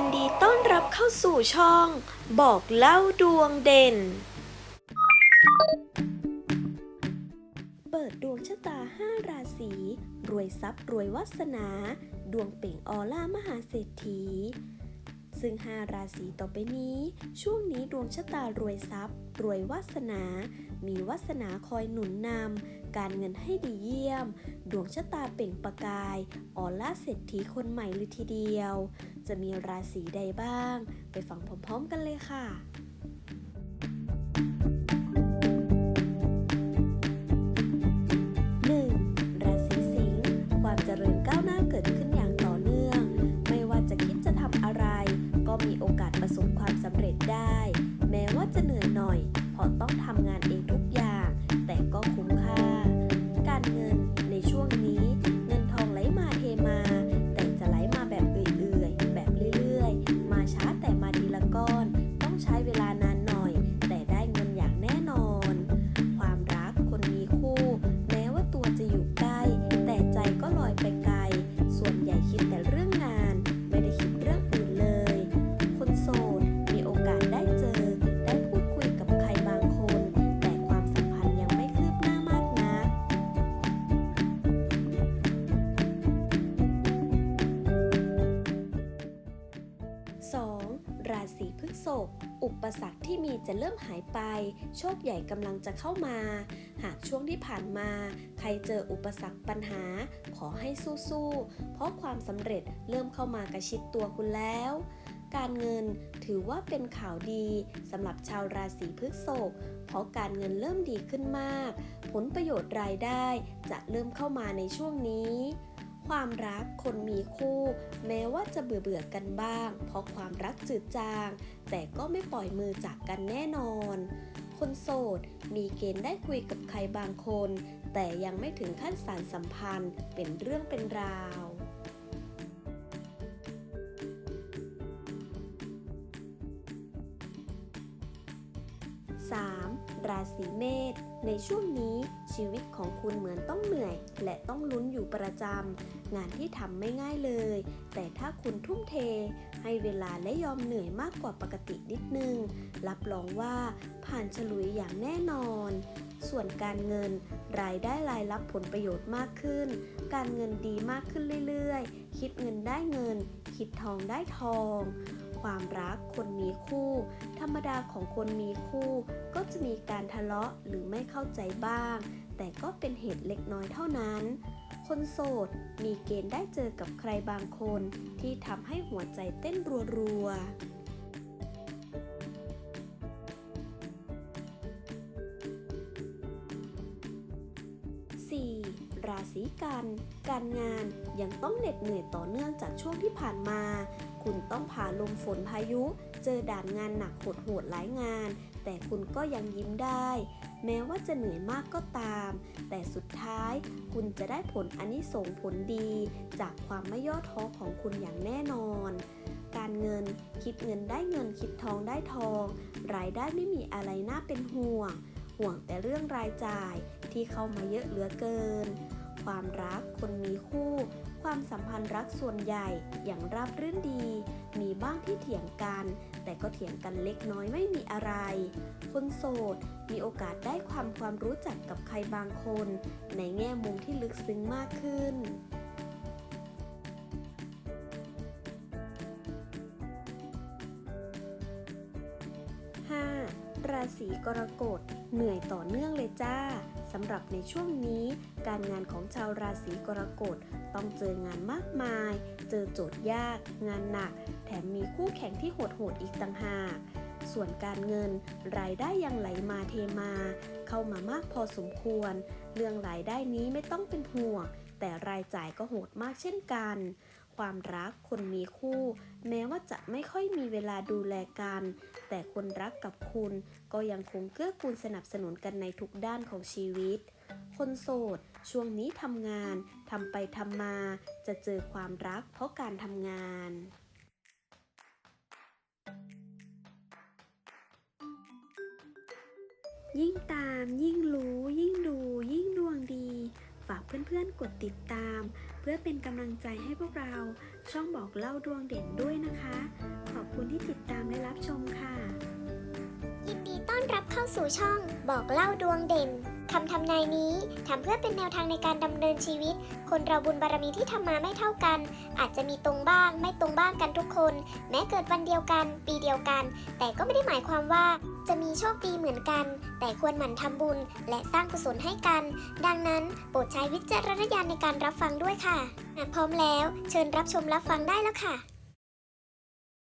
ยินดีต้อนรับเข้าสู่ช่อง บอกเล่าดวงเด่น เปิดดวงชะตา5ราศีรวยทรัพย์รวยวาสนา ดวงเปล่งออล่ามหาเศรษฐี ซึ่ง 5 ราศีต่อไปนี้ ช่วงนี้ดวงชะตารวยทรัพย์ รวยวาสนา มีวาสนาคอยหนุนนำ การเงินให้ดีเยี่ยม ดวงชะตาเปล่งประกาย ออล่าเศรษฐีคนใหม่เลยทีเดียว จะมีราศีใดบ้าง ไปฟังพร้อมๆกันเลยค่ะ อกาสประสบความสำเร็จได้ แม้ว่าจะเหนื่อยหน่อยเพราะต้องทำงานเองทุกอย่าง แต่ก็คุ้มค่า การเงินในช่วงนี้ ฤษภอุปสรรคที่มีจะเริ่มหายไป โชคใหญ่กำลังจะเข้ามา หากช่วงที่ผ่านมา ใครเจออุปสรรคปัญหา ขอให้สู้ๆ เพราะความสำเร็จเริ่มเข้ามากระชิดตัวคุณแล้ว การเงินถือว่าเป็นข่าวดีสำหรับชาวราศีพฤษภเพราะการเงินเริ่มดีขึ้นมาก ผลประโยชน์รายได้จะเริ่มเข้ามาในช่วงนี้ ความรักคนมีคู่ แม้ว่าจะเบื่อเบื่อกันบ้าง เพราะความรักจืดจาง แต่ก็ไม่ปล่อยมือจากกันแน่นอน คนโสด มีเกณฑ์ได้คุยกับใครบางคน แต่ยังไม่ถึงขั้นสารสัมพันธ์เป็นเรื่องเป็นราว ราศีเมษในช่วงนี้ชีวิตของคุณเหมือนต้องเหนื่อย และต้องลุ้นอยู่ประจำงานที่ทำไม่ง่ายเลย แต่ถ้าคุณทุ่มเท ให้เวลาและยอมเหนื่อยมากกว่าปกตินิดนึง รับรองว่าผ่านฉลุยอย่างแน่นอน ส่วนการเงิน รายได้รายรับผลประโยชน์มากขึ้น การเงินดีมากขึ้นเรื่อยๆ คิดเงินได้เงิน คิดทองได้ทอง ความรักคนมีคู่ ธรรมดาของคนมีคู่ ก็จะมีการทะเลาะหรือไม่เข้าใจบ้าง แต่ก็เป็นเหตุเล็กน้อยเท่านั้น คนโสดมีเกณฑ์ได้เจอกับใครบางคน ที่ทำให้หัวใจเต้นรัวๆ 4. ราศีกัน การงานยังต้องเหน็ดเหนื่อยต่อเนื่องจากช่วงที่ผ่านมา คุณต้องผ่าลมฝนพายุ เจอด่านงานหนักโหดๆหลายงาน แต่คุณก็ยังยิ้มได้ แม้ว่าจะเหนื่อยมากก็ตาม แต่สุดท้ายคุณจะได้ผลอันนี้ส่งผลดี จากความไม่ย่อท้อของคุณอย่างแน่นอน การเงินคิดเงินได้เงินคิดทองได้ทอง รายได้ไม่มีอะไรน่าเป็นห่วง ห่วงแต่เรื่องรายจ่ายที่เข้ามาเยอะเหลือเกิน ความรักคนมีคู่ ความสัมพันธ์รักส่วนใหญ่อย่างราบรื่นดี มีบ้างที่เถียงกัน แต่ก็เถียงกันเล็กน้อยไม่มีอะไร คนโสด มีโอกาสได้ความความรู้จักกับใครบางคน ในแง่มุมที่ลึกซึ้งมากขึ้นราศีกรกฎเหนื่อยต่อเนื่องเลยจ้า สำหรับในช่วงนี้ การงานของชาวราศีกรกฎต้องเจองานมากมาย เจอโจทย์ยาก งานหนัก แถมมีคู่แข่งที่โหดๆอีกต่างหาก ส่วนการเงิน รายได้ยังไหลมาเทมา เข้ามามากพอสมควร เรื่องรายได้นี้ไม่ต้องเป็นห่วงแต่รายจ่ายก็โหดมากเช่นกัน ความรักคนมีคู่ แม้ว่าจะไม่ค่อยมีเวลาดูแลกัน แต่คนรักกับคุณก็ยังคงเกื้อกูลสนับสนุนกันในทุกด้านของชีวิต คนโสด ช่วงนี้ทำงานทำไปทำมา จะเจอความรักเพราะการทำงานยิ่งตามยิ่งรู้ ยิ่งดู ยิ่งดวงดี ฝากเพื่อนๆกดติดตาม เพื่อเป็นกำลังใจให้พวกเรา ช่องบอกเล่าดวงเด่นด้วยนะคะ ขอบคุณที่ติดตามและรับชมค่ะ ยินดีต้อนรับเข้าสู่ช่องบอกเล่าดวงเด่นคำทำนายนี้ทำเพื่อเป็นแนวทางในการดำเนินชีวิต คนเราบุญบารมีที่ทำมาไม่เท่ากัน อาจจะมีตรงบ้าง ไม่ตรงบ้างกันทุกคน แม้เกิดวันเดียวกัน ปีเดียวกัน แต่ก็ไม่ได้หมายความว่า จะมีโชคดีเหมือนกัน แต่ควรหมั่นทำบุญและสร้างกุศลให้กัน ดังนั้นโปรดใช้วิจารณญาณในการรับฟังด้วยค่ะหากพร้อมแล้ว เชิญรับชมรับฟังได้แล้วค่ะ